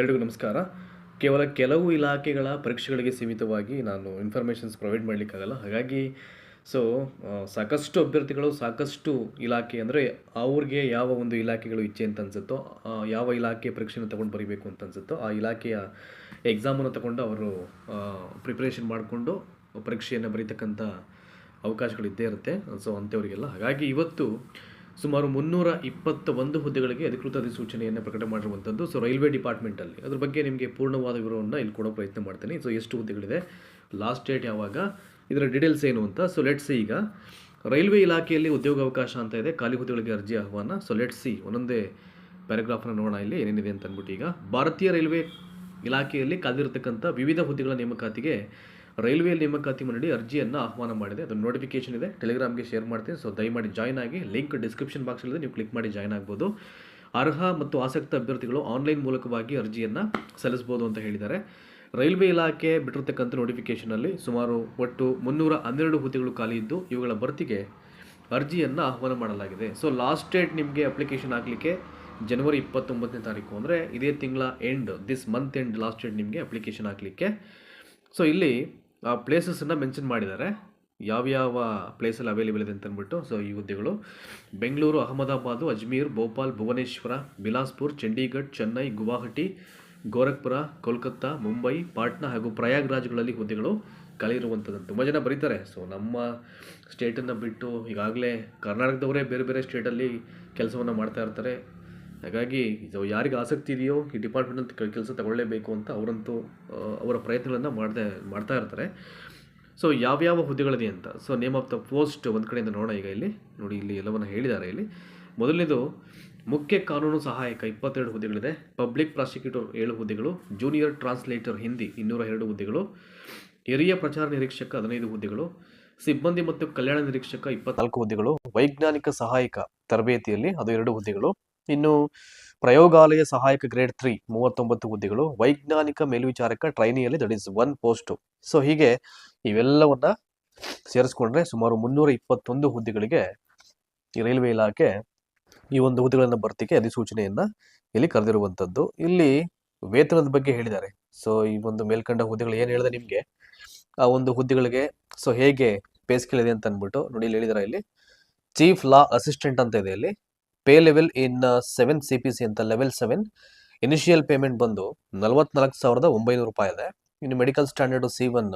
ಎಲ್ರಿಗೂ ನಮಸ್ಕಾರ. ಕೇವಲ ಕೆಲವು ಇಲಾಖೆಗಳ ಪರೀಕ್ಷೆಗಳಿಗೆ ಸೀಮಿತವಾಗಿ ನಾನು ಇನ್ಫಾರ್ಮೇಷನ್ಸ್ ಪ್ರೊವೈಡ್ ಮಾಡಲಿಕ್ಕಾಗಲ್ಲ. ಹಾಗಾಗಿ ಸೊ ಸಾಕಷ್ಟು ಅಭ್ಯರ್ಥಿಗಳು, ಸಾಕಷ್ಟು ಇಲಾಖೆ ಅಂದರೆ ಅವ್ರಿಗೆ ಯಾವ ಒಂದು ಇಲಾಖೆಗಳು ಇಚ್ಛೆ ಅಂತ ಅನಿಸುತ್ತೋ ಯಾವ ಇಲಾಖೆ ಪರೀಕ್ಷೆನ ತೊಗೊಂಡು ಬರೀಬೇಕು ಅಂತ ಅನಿಸುತ್ತೋ, ಆ ಇಲಾಖೆಯ ಎಕ್ಸಾಮನ್ನು ತಗೊಂಡು ಅವರು ಪ್ರಿಪ್ರೇಷನ್ ಮಾಡಿಕೊಂಡು ಪರೀಕ್ಷೆಯನ್ನು ಬರೀತಕ್ಕಂಥ ಅವಕಾಶಗಳು ಇದ್ದೇ ಇರುತ್ತೆ. ಸೊ ಅಂಥವರಿಗೆಲ್ಲ. ಹಾಗಾಗಿ ಇವತ್ತು ಸುಮಾರು ಮುನ್ನೂರ ಇಪ್ಪತ್ತ ಒಂದು ಹುದ್ದೆಗಳಿಗೆ ಅಧಿಕೃತ ಅಧಿಸೂಚನೆಯನ್ನು ಪ್ರಕಟ ಮಾಡಿರುವಂಥದ್ದು ಸೊ ರೈಲ್ವೆ ಡಿಪಾರ್ಟ್ಮೆಂಟಲ್ಲಿ ಅದ್ರ ಬಗ್ಗೆ ನಿಮಗೆ ಪೂರ್ಣವಾದ ವಿವರವನ್ನು ಇಲ್ಲಿ ಕೊಡೋ ಪ್ರಯತ್ನ ಮಾಡ್ತೀನಿ. ಸೊ ಎಷ್ಟು ಹುದ್ದೆಗಳಿದೆ? ಲಾಸ್ಟ್ ಡೇಟ್ ಯಾವಾಗ? ಇದರ ಡೀಟೇಲ್ಸ್ ಏನು ಅಂತ? ಸೊ ಲೆಟ್ಸ್ ಈಗ. ರೈಲ್ವೆ ಇಲಾಖೆಯಲ್ಲಿ ಉದ್ಯೋಗಾವಕಾಶ ಅಂತ ಇದೆ. ಖಾಲಿ ಹುದ್ದೆಗಳಿಗೆ ಅರ್ಜಿ ಆಹ್ವಾನ. ಸೊ ಲೆಟ್ಸ್ ಸಿ ಒಂದೊಂದೇ ಪ್ಯಾರಾಗ್ರಾಫ್ನ ನೋಡೋಣ ಇಲ್ಲಿ. ಏನೇನಿದೆ ಅಂತ ಅಂದ್ಬಿಟ್ಟು ಈಗ. ಭಾರತೀಯ ರೈಲ್ವೆ ಇಲಾಖೆಯಲ್ಲಿ ಕಾದಿರತಕ್ಕಂಥ ವಿವಿಧ ಹುದ್ದೆಗಳ ನೇಮಕಾತಿಗೆ ರೈಲ್ವೆ ನೇಮಕಾತಿ ಮಂಡಳಿ ಅರ್ಜಿಯನ್ನು ಆಹ್ವಾನ ಮಾಡಿದೆ. ಅದು ನೋಟಿಫಿಕೇಶನ್ ಇದೆ. ಟೆಲಿಗ್ರಾಮ್ಗೆ ಶೇರ್ ಮಾಡ್ತೀನಿ ಸೊ ದಯಮಾಡಿ ಜಾಯ್ನ್ ಆಗಿ. ಲಿಂಕ್ ಡಿಸ್ಕ್ರಿಪ್ಷನ್ ಬಾಕ್ಸಲ್ಲಿದೆ ನೀವು ಕ್ಲಿಕ್ ಮಾಡಿ ಜಾಯ್ನ್ ಆಗ್ಬೋದು. ಅರ್ಹ ಮತ್ತು ಆಸಕ್ತ ಅಭ್ಯರ್ಥಿಗಳು ಆನ್ಲೈನ್ ಮೂಲಕವಾಗಿ ಅರ್ಜಿಯನ್ನು ಸಲ್ಲಿಸ್ಬೋದು ಅಂತ ಹೇಳಿದ್ದಾರೆ. ರೈಲ್ವೆ ಇಲಾಖೆ ಬಿಟ್ಟಿರ್ತಕ್ಕಂಥ ನೋಟಿಫಿಕೇಷನಲ್ಲಿ ಸುಮಾರು ಒಟ್ಟು ಮುನ್ನೂರ ಹನ್ನೆರಡು ಹುದ್ದೆಗಳು ಖಾಲಿ ಇದ್ದು, ಇವುಗಳ ಭರ್ತಿಗೆ ಅರ್ಜಿಯನ್ನು ಆಹ್ವಾನ ಮಾಡಲಾಗಿದೆ. ಸೊ ಲಾಸ್ಟ್ ಡೇಟ್ ನಿಮಗೆ ಅಪ್ಲಿಕೇಶನ್ ಹಾಕಲಿಕ್ಕೆ ಜನವರಿ ಇಪ್ಪತ್ತೊಂಬತ್ತನೇ ತಾರೀಕು ಅಂದರೆ ಇದೇ ತಿಂಗಳ end this month end last date ನಿಮಗೆ ಅಪ್ಲಿಕೇಶನ್ ಹಾಕಲಿಕ್ಕೆ. ಸೊ ಇಲ್ಲಿ ಆ ಪ್ಲೇಸಸನ್ನು ಮೆನ್ಷನ್ ಮಾಡಿದ್ದಾರೆ. ಯಾವ್ಯಾವ ಪ್ಲೇಸಲ್ಲಿ ಅವೈಲೇಬಲ್ ಇದೆ ಅಂತಂದ್ಬಿಟ್ಟು ಸೊ ಈ ಹುದ್ದೆಗಳು. ಬೆಂಗಳೂರು, ಅಹಮದಾಬಾದು, ಅಜ್ಮೀರ್, ಭೋಪಾಲ್, ಭುವನೇಶ್ವರ, ಬಿಲಾಸ್ಪುರ್, ಚಂಡೀಗಢ್, ಚೆನ್ನೈ, ಗುವಾಹಟಿ, ಗೋರಖ್ಪುರ, ಕೋಲ್ಕತ್ತಾ, ಮುಂಬೈ, ಪಾಟ್ನಾ ಹಾಗೂ ಪ್ರಯಾಗ್ರಾಜ್ಗಳಲ್ಲಿ ಹುದ್ದೆಗಳು ಕಲಿಯಿರುವಂಥದ್ದು ತುಂಬ ಜನ ಬರೀತಾರೆ. ಸೊ ನಮ್ಮ ಸ್ಟೇಟನ್ನು ಬಿಟ್ಟು ಈಗಾಗಲೇ ಕರ್ನಾಟಕದವರೇ ಬೇರೆ ಬೇರೆ ಸ್ಟೇಟಲ್ಲಿ ಕೆಲಸವನ್ನು ಮಾಡ್ತಾ ಇರ್ತಾರೆ. ಹಾಗಾಗಿ ಇದು ಯಾರಿಗೆ ಆಸಕ್ತಿ ಇದೆಯೋ ಈ ಡಿಪಾರ್ಟ್ಮೆಂಟಲ್ಲಿ ಕೆಲಸ ತಗೊಳ್ಳೇಬೇಕು ಅಂತ ಅವರಂತೂ ಅವರ ಪ್ರಯತ್ನಗಳನ್ನು ಮಾಡದೆ, ಮಾಡ್ತಾ ಇರ್ತಾರೆ. ಸೊ ಯಾವ್ಯಾವ ಹುದ್ದೆಗಳಿದೆ ಅಂತ so name of the post ಒಂದು ಕಡೆಯಿಂದ ನೋಡೋಣ ಈಗ ಇಲ್ಲಿ. ನೋಡಿ, ಇಲ್ಲಿ ಎಲ್ಲವನ್ನು ಹೇಳಿದ್ದಾರೆ ಇಲ್ಲಿ. ಮೊದಲನೇದು, ಮುಖ್ಯ ಕಾನೂನು ಸಹಾಯಕ ಇಪ್ಪತ್ತೆರಡು ಹುದ್ದೆಗಳಿದೆ. ಪಬ್ಲಿಕ್ ಪ್ರಾಸಿಕ್ಯೂಟರ್ ಏಳು ಹುದ್ದೆಗಳು ಜೂನಿಯರ್ ಟ್ರಾನ್ಸ್ಲೇಟರ್ ಹಿಂದಿ ಇನ್ನೂರ ಎರಡು ಹುದ್ದೆಗಳು, ಹಿರಿಯ ಪ್ರಚಾರ ನಿರೀಕ್ಷಕ ಹದಿನೈದು ಹುದ್ದೆಗಳು, ಸಿಬ್ಬಂದಿ ಮತ್ತು ಕಲ್ಯಾಣ ನಿರೀಕ್ಷಕ ಇಪ್ಪತ್ನಾಲ್ಕು ಹುದ್ದೆಗಳು, ವೈಜ್ಞಾನಿಕ ಸಹಾಯಕ ತರಬೇತಿಯಲ್ಲಿ ಅದು ಎರಡು ಹುದ್ದೆಗಳು ಇನ್ನು ಪ್ರಯೋಗಾಲಯ ಸಹಾಯಕ ಗ್ರೇಡ್ ತ್ರೀ, ಮೂವತ್ತೊಂಬತ್ತು ಹುದ್ದೆಗಳು, ವೈಜ್ಞಾನಿಕ ಮೇಲ್ವಿಚಾರಕ ಟ್ರೈನಿಯಲ್ಲಿ that is one post. So, ಹೀಗೆ ಇವೆಲ್ಲವನ್ನ ಸೇರಿಸ್ಕೊಂಡ್ರೆ ಸುಮಾರು ಮುನ್ನೂರ ಇಪ್ಪತ್ತೊಂದು ಹುದ್ದೆಗಳಿಗೆ ಈ ರೈಲ್ವೆ ಇಲಾಖೆ ಈ ಒಂದು ಹುದ್ದೆಗಳನ್ನು ಭರ್ತಿಗೆ ಅಧಿಸೂಚನೆಯನ್ನ ಇಲ್ಲಿ ಕರೆದಿರುವಂಥದ್ದು. ಇಲ್ಲಿ ವೇತನದ ಬಗ್ಗೆ ಹೇಳಿದ್ದಾರೆ. ಸೊ, ಈ ಒಂದು ಮೇಲ್ಕಂಡ ಹುದ್ದೆಗಳು ಏನು ಹೇಳಿದೆ ನಿಮಗೆ? ಆ ಒಂದು ಹುದ್ದೆಗಳಿಗೆ, ಸೊ, ಹೇಗೆ ಪೇ ಸ್ಕೇಲ್ ಇದೆ ಅಂತ ಅಂದ್ಬಿಟ್ಟು ನೋಡಿ, ಇಲ್ಲಿ ಹೇಳಿದಾರೆ ಇಲ್ಲಿ. ಚೀಫ್ ಲಾ ಅಸಿಸ್ಟೆಂಟ್ ಅಂತ ಇದೆ ಇಲ್ಲಿ. Pay level in seven C P C ಅಂತ ಲೆವೆಲ್ ಸೆವೆನ್ ಇನಿಷಿಯಲ್ ಪೇಮೆಂಟ್ ಬಂದು ನಲವತ್ನಾಲ್ಕು ಸಾವಿರದ ಒಂಬೈನೂರು ರೂಪಾಯಿ ಇದೆ. ಇನ್ನು medical standard C one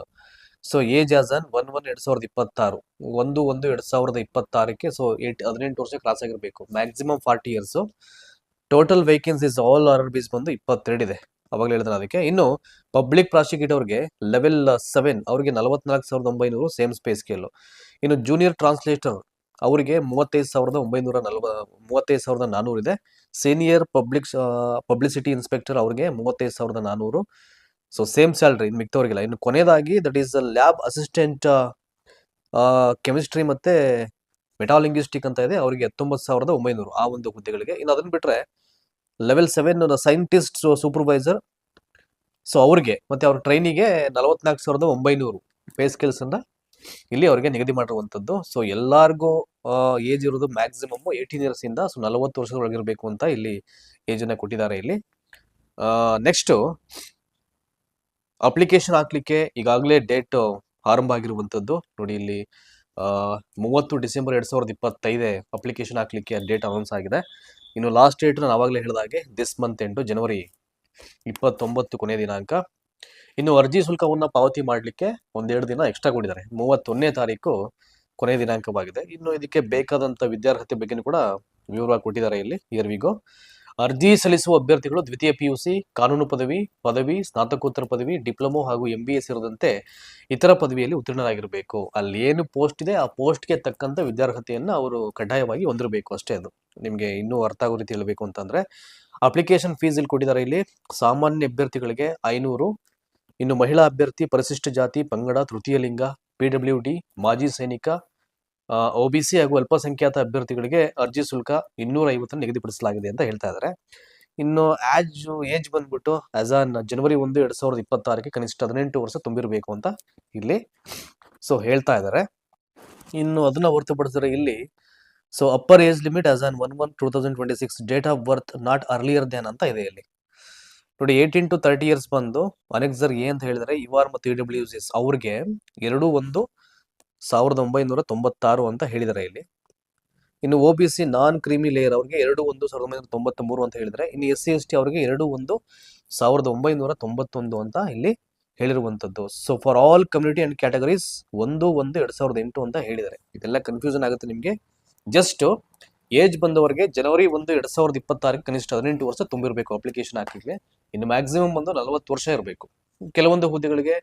so age as on one one ಎರಡು ಸಾವಿರದ ಇಪ್ಪತ್ತಾರು. ಒಂದು ಒಂದು ಎರಡು ಸಾವಿರದ ಇಪ್ಪತ್ತಾರಕ್ಕೆ ಸೊ ಏಟ್ ಹದಿನೆಂಟು ವರ್ಷ ಕ್ರಾಸ್ ಆಗಿರಬೇಕು. Maximum forty years total vacancies all are ಬೀಸ್ ಬಂದು ಇಪ್ಪತ್ತೆರಡು ಇದೆ. ಅವಾಗಲೇ ಹೇಳಿದ್ರೆ ಅದಕ್ಕೆ. ಇನ್ನು ಪಬ್ಲಿಕ್ ಪ್ರಾಸಿಕ್ಯೂಟರ್ಗೆ ಲೆವೆಲ್ ಸೆವೆನ್ ಅವರಿಗೆ ನಲವತ್ನಾಲ್ಕು ಸಾವಿರದ ಒಂಬೈನೂರು ಸೇಮ್ ಸ್ಪೇಸ್ ಸ್ಕೇಲು ಇನ್ನು ಜೂನಿಯರ್ ಟ್ರಾನ್ಸ್ಲೇಟರ್ ಅವರಿಗೆ ಮೂವತ್ತೈದು ಸಾವಿರದ ಒಂಬೈನೂರ ನಲ್ವ, ಮೂವತ್ತೈದು ಸಾವಿರದ ನಾನ್ನೂರು ಇದೆ. ಸೀನಿಯರ್ ಪಬ್ಲಿಕ್ ಪಬ್ಲಿಸಿಟಿ ಇನ್ಸ್ಪೆಕ್ಟರ್ ಅವರಿಗೆ ಮೂವತ್ತೈದು ಸಾವಿರದ ನಾನ್ನೂರು ಸೊ ಸೇಮ್ ಸ್ಯಾಲ್ರಿ ಇನ್ನು ಮಿಕ್ತವ್ರಿಗಿಲ್ಲ. ಇನ್ನು ಕೊನೆಯದಾಗಿ that is lab assistant chemistry ಮತ್ತೆ ಮೆಟಾಲಿಂಗಿಸ್ಟಿಕ್ ಅಂತ ಇದೆ. ಅವರಿಗೆ ಹತ್ತೊಂಬತ್ತು ಸಾವಿರದ ಒಂಬೈನೂರು ಆ ಒಂದು ಹುದ್ದೆಗಳಿಗೆ. ಇನ್ನು ಅದನ್ನ ಬಿಟ್ಟರೆ level seven scientist supervisor so ಅವ್ರಿಗೆ ಮತ್ತೆ ಅವ್ರ ಟ್ರೈನಿಗೆ ನಲವತ್ನಾಲ್ಕು ಸಾವಿರದ ಒಂಬೈನೂರು. ಪೇ ಸ್ಕಿಲ್ಸ್ ಅನ್ನ ಇಲ್ಲಿ ಅವರಿಗೆ ನಿಗದಿ ಮಾಡಿರುವಂಥದ್ದು. ಸೊ ಎಲ್ಲಾರ್ಗೂ ಏಜ್ ಇರೋದು ಮ್ಯಾಕ್ಸಿಮಮ್ ಏಯ್ಟೀನ್ ಇಯರ್ಸ್ ಇಂದ ಸೊ ನಲವತ್ತು ವರ್ಷದೊಳಗಿರಬೇಕು ಅಂತ ಇಲ್ಲಿ ಏಜ್ ಅನ್ನ ಕೊಟ್ಟಿದ್ದಾರೆ ಇಲ್ಲಿ. ನೆಕ್ಸ್ಟ್ ಅಪ್ಲಿಕೇಶನ್ ಹಾಕ್ಲಿಕ್ಕೆ ಈಗಾಗಲೇ ಡೇಟ್ ಆರಂಭ ಆಗಿರುವಂಥದ್ದು. ನೋಡಿ ಇಲ್ಲಿ ಮೂವತ್ತು ಡಿಸೆಂಬರ್ ಎರಡ್ ಸಾವಿರದ ಇಪ್ಪತ್ತೈದೇ ಅಪ್ಲಿಕೇಶನ್ ಹಾಕ್ಲಿಕ್ಕೆ ಡೇಟ್ ಅನೌನ್ಸ್ ಆಗಿದೆ. ಇನ್ನು ಲಾಸ್ಟ್ ಡೇಟ್ ನಾನು ಆವಾಗಲೇ ಹೇಳಿದಾಗೆ ದಿಸ್ ಮಂತ್ ಎಂಟು ಜನವರಿ ಇಪ್ಪತ್ತೊಂಬತ್ತು ಕೊನೆಯ ದಿನಾಂಕ. ಇನ್ನು ಅರ್ಜಿ ಶುಲ್ಕವನ್ನು ಪಾವತಿ ಮಾಡಲಿಕ್ಕೆ ಒಂದೆರಡು ದಿನ ಎಕ್ಸ್ಟ್ರಾ ಕೊಟ್ಟಿದ್ದಾರೆ. ಮೂವತ್ತೊಂದನೇ ತಾರೀಕು ಕೊನೆಯ ದಿನಾಂಕವಾಗಿದೆ. ಇನ್ನು ಇದಕ್ಕೆ ಬೇಕಾದಂಥ ವಿದ್ಯಾರ್ಹತೆ ಬಗ್ಗೆನೂ ಕೂಡ ವಿವರವಾಗಿ ಕೊಟ್ಟಿದ್ದಾರೆ ಇಲ್ಲಿ ಇಯರ್ವಿಗೋ ಅರ್ಜಿ ಸಲ್ಲಿಸುವ ಅಭ್ಯರ್ಥಿಗಳು ದ್ವಿತೀಯ ಪಿ ಯು ಸಿ ಕಾನೂನು ಪದವಿ ಪದವಿ, ಸ್ನಾತಕೋತ್ತರ ಪದವಿ, ಡಿಪ್ಲೊಮೊ ಹಾಗೂ ಎಂ ಬಿ ಎಸ್ ಇತರ ಪದವಿಯಲ್ಲಿ ಉತ್ತೀರ್ಣರಾಗಿರಬೇಕು. ಅಲ್ಲಿ ಏನು ಪೋಸ್ಟ್ ಇದೆ, ಆ ಪೋಸ್ಟ್ಗೆ ತಕ್ಕಂಥ ವಿದ್ಯಾರ್ಹತೆಯನ್ನು ಅವರು ಕಡ್ಡಾಯವಾಗಿ ಹೊಂದಿರಬೇಕು ಅಷ್ಟೇ ಅದು. ನಿಮಗೆ ಇನ್ನೂ ಅರ್ಥ ಆಗೋ ರೀತಿ ಹೇಳಬೇಕು ಅಂತಂದ್ರೆ ಅಪ್ಲಿಕೇಶನ್ ಫೀಸ್ ಇಲ್ಲಿ ಕೊಟ್ಟಿದ್ದಾರೆ ಇಲ್ಲಿ. ಸಾಮಾನ್ಯ ಅಭ್ಯರ್ಥಿಗಳಿಗೆ ಐನೂರು ಇನ್ನು ಮಹಿಳಾ ಅಭ್ಯರ್ಥಿ ಪರಿಶಿಷ್ಟ ಜಾತಿ, ಪಂಗಡ, ತೃತೀಯ ಲಿಂಗ ಪಿಡಬ್ಲ್ಯೂ ಡಿ, ಮಾಜಿ ಸೈನಿಕ ಒ ಬಿ ಸಿ ಹಾಗೂ ಅಲ್ಪಸಂಖ್ಯಾತ ಅಭ್ಯರ್ಥಿಗಳಿಗೆ ಅರ್ಜಿ ಶುಲ್ಕ ಇನ್ನೂರ ಐವತ್ತನ್ನು ನಿಗದಿಪಡಿಸಲಾಗಿದೆ ಅಂತ ಹೇಳ್ತಾ ಇದ್ದಾರೆ ಇನ್ನು ಆಜ್ ಏಜ್ ಬಂದ್ಬಿಟ್ಟು ಆಸ್ ಆನ್ ಜನವರಿ ಒಂದು, ಎರಡ್ ಸಾವಿರದ ಇಪ್ಪತ್ತಾರಕ್ಕೆ ಕನಿಷ್ಠ ಹದಿನೆಂಟು ವರ್ಷ ತುಂಬಿರಬೇಕು ಅಂತ ಇಲ್ಲಿ ಸೊ ಹೇಳ್ತಾ ಇದ್ದಾರೆ ಇನ್ನು ಅದನ್ನ ಹೊರತುಪಡಿಸಿದ್ರೆ ಇಲ್ಲಿ so upper age limit as on one one two thousand twenty six date of birth not earlier than ಅಂತ ಇದೆ ಇಲ್ಲಿ. ನೋಡಿ ಏಯ್ಟೀನ್ ಟು ತರ್ಟಿ ಇಯರ್ಸ್ ಬಂದು ಅನೆಕ್ಸರ್ ಎ ಅಂತ ಹೇಳಿದ್ರೆ? ಯು ಆರ್ ಮತ್ತು ಡಬ್ಲ್ಯೂ ಎಸ್ ಅವ್ರಿಗೆ ಎರಡು ಒಂದು ಸಾವಿರದ ಒಂಬೈನೂರ ತೊಂಬತ್ತಾರು ಅಂತ ಹೇಳಿದ್ದಾರೆ ಇಲ್ಲಿ. ಇನ್ನು O B C non creamy layer ಅವ್ರಿಗೆ ಎರಡು ಒಂದು ಸಾವಿರದ ಒಂಬೈನೂರ ತೊಂಬತ್ತ ಮೂರು ಅಂತ ಹೇಳಿದರೆ. ಇನ್ನು ಎಸ್ ಸಿ ಎಸ್ ಟಿ ಅವರಿಗೆ ಎರಡು ಒಂದು ಸಾವಿರದ ಒಂಬೈನೂರ ತೊಂಬತ್ತೊಂದು ಅಂತ ಇಲ್ಲಿ ಹೇಳಿರುವಂಥದ್ದು. So for all community and categories ಒಂದು ಒಂದು ಎರಡು ಸಾವಿರದ ಎಂಟು ಅಂತ ಹೇಳಿದ್ದಾರೆ ಇದೆಲ್ಲ ಕನ್ಫ್ಯೂಷನ್ ಆಗುತ್ತೆ ನಿಮಗೆ. ಜಸ್ಟ್ ಏಜ್ ಬಂದವರಿಗೆ ಜನವರಿ ಒಂದು ಎರಡ್ ಸಾವಿರದ ಇಪ್ಪತ್ತಾರಕ್ಕೆ ಕನಿಷ್ಠ ಹದಿನೆಂಟು ವರ್ಷ ತುಂಬಿರಬೇಕು ಅಪ್ಲಿಕೇಶನ್ ಹಾಕಿದ್ರೆ. ಇನ್ನು ಮ್ಯಾಕ್ಸಿಮಮ್ ಬಂದು ನಲವತ್ತು ವರ್ಷ ಇರಬೇಕು. ಕೆಲವೊಂದು ಹುದ್ದೆಗಳಿಗೆ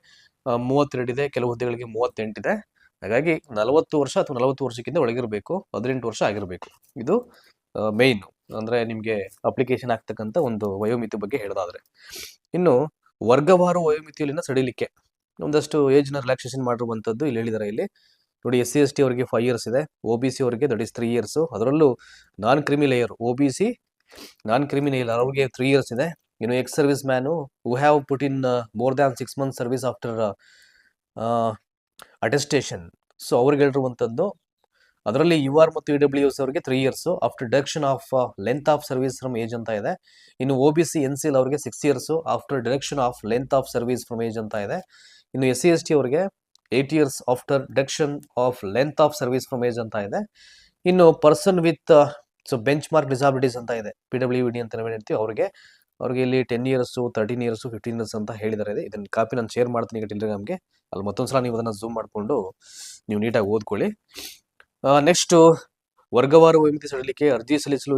ಮೂವತ್ತೆರಡು ಇದೆ, ಕೆಲವು ಹುದ್ದೆಗಳಿಗೆ ಮೂವತ್ತೆಂಟಿದೆ ಹಾಗಾಗಿ ನಲವತ್ತು ವರ್ಷ ಅಥವಾ ನಲವತ್ತು ವರ್ಷಕ್ಕಿಂತ ಒಳಗಿರಬೇಕು, ಹದಿನೆಂಟು ವರ್ಷ ಆಗಿರಬೇಕು. ಇದು ಮೇಯ್ನ್ ಅಂದರೆ ನಿಮಗೆ ಅಪ್ಲಿಕೇಶನ್ ಆಗ್ತಕ್ಕಂಥ ಒಂದು ವಯೋಮಿತಿ ಬಗ್ಗೆ ಹೇಳೋದಾದ್ರೆ. ಇನ್ನು ವರ್ಗವಾರು ವಯೋಮಿತಿಯಲ್ಲಿನ ಸಡಿಲಿಕೆ. ಒಂದಷ್ಟು ಏಜ್ನ ರಿಲ್ಯಾಕ್ಸೇಷನ್ ಮಾಡಿರುವಂಥದ್ದು ಇಲ್ಲಿ ಹೇಳಿದ್ದಾರೆ ಇಲ್ಲಿ. ನೋಡಿ ಎಸ್ ಸಿ ಎಸ್ ಟಿ ಅವರಿಗೆ ಫೈವ್ ಇಯರ್ಸ್ ಇದೆ ಒ ಬಿ ಸಿ ಅವರಿಗೆ ದಟ್ ಇಸ್ ತ್ರೀ ಇಯರ್ಸು ಅದರಲ್ಲೂ non creamy layer O B C non creamy layer ಅವ್ರಿಗೆ ತ್ರೀ ಇಯರ್ಸ್ ಇದೆ. ಇನ್ನು ex service man who have put in more than six month service after attestation so ಅವ್ರಿಗೆ ಹೇಳಿರುವಂಥದ್ದು, ಅದರಲ್ಲಿ U R ಮತ್ತು E W S ಅವರಿಗೆ three years after deduction of length of service from age ಅಂತ ಇದೆ. ಇನ್ನು O B C N C L ಅವರಿಗೆ six years after deduction of length of service from age ಅಂತ ಇದೆ. ಇನ್ನು S C S T ಅವರಿಗೆ eight years after deduction of length of service from age ಅಂತ ಇದೆ. ಇನ್ನು person with so benchmark disabilities ಅಂತ ಇದೆ. ಪಿ ಡಬ್ಲ್ಯೂ ಡಿ ಅಂತ ಹೇಳ್ತೀವಿ, ಅವರಿಗೆ, ಅವ್ರಿಗೆ ಇಲ್ಲಿ ten years thirteen years fifteen years ಅಂತ ಹೇಳಿದ್ದಾರೆ. ಇದೆ ಇದನ್ನು ಕಾಪಿ ನಾನು ಶೇರ್ ಮಾಡ್ತೀನಿ ಈಗ ಟೆಲಿಗ್ರಾಮ್ಗೆ ಅಲ್ಲಿ ಮತ್ತೊಂದು ಸಲ ನೀವು ಅದನ್ನು ಝೂಮ್ ಮಾಡಿಕೊಂಡು, ನೀವು ನೀಟಾಗಿ ಓದ್ಕೊಳ್ಳಿ. ನೆಕ್ಸ್ಟು ವರ್ಗವಾರು ವೈಮಿತಿ ಸಡಿಲಿಕೆ ಅರ್ಜಿ ಸಲ್ಲಿಸಲು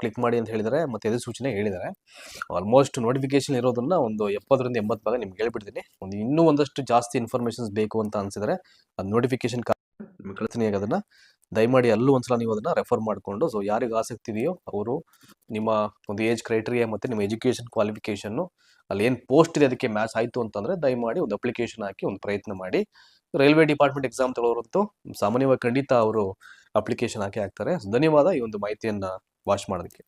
ಕ್ಲಿಕ್ ಮಾಡಿ ಅಂತ ಹೇಳಿದರೆ ಮತ್ತೆ ಎದೆ ಸೂಚನೆ ಹೇಳಿದ್ದಾರೆ. ಆಲ್ಮೋಸ್ಟ್ ನೋಟಿಫಿಕೇಶನ್ ಇರೋದನ್ನು ಒಂದು ಎಪ್ಪತ್ತರಿಂದ ಎಂಬತ್ತು ಭಾಗ ನಿಮ್ಗೆ ಹೇಳ್ಬಿಡ್ತೀನಿ. ಒಂದು ಇನ್ನೂ ಒಂದಷ್ಟು ಜಾಸ್ತಿ ಇನ್ಫಾರ್ಮೇಷನ್ಸ್ ಬೇಕು ಅಂತ ಅನಿಸಿದರೆ ಅದು ನೋಟಿಫಿಕೇಶನ್ ಕಳಿಸ್ತೀನಿ ಅದನ್ನ. ದಯಮಾಡಿ ಅಲ್ಲೂ ಒಂದ್ಸಲ ನೀವು ಅದನ್ನ ರೆಫರ್ ಮಾಡಿಕೊಂಡು ಸೊ ಯಾರಿಗೆ ಆಸಕ್ತಿ ಇದೆಯೋ ಅವರು ನಿಮ್ಮ ಒಂದು ಏಜ್ ಕ್ರೈಟೀರಿಯಾ ಮತ್ತು ನಿಮ್ಮ ಎಜುಕೇಷನ್ ಕ್ವಾಲಿಫಿಕೇಷನ್ನು ಅಲ್ಲಿ ಏನು ಪೋಸ್ಟ್ ಇದೆ ಅದಕ್ಕೆ ಮ್ಯಾಚ್ ಆಯಿತು ಅಂತಂದರೆ ದಯಮಾಡಿ ಒಂದು ಅಪ್ಲಿಕೇಶನ್ ಹಾಕಿ ಒಂದು ಪ್ರಯತ್ನ ಮಾಡಿ. ರೈಲ್ವೆ ಡಿಪಾರ್ಟ್ಮೆಂಟ್ ಎಕ್ಸಾಮ್ ತಗೊಳ್ಳೋರಂತೂ ಸಾಮಾನ್ಯವಾಗಿ ಖಂಡಿತ ಅವರು ಅಪ್ಲಿಕೇಶನ್ ಹಾಕಿ ಹಾಕ್ತಾರೆ. ಧನ್ಯವಾದ ಈ ಒಂದು ಮಾಹಿತಿಯನ್ನು ವಾಚ್ ಮಾಡೋದಕ್ಕೆ.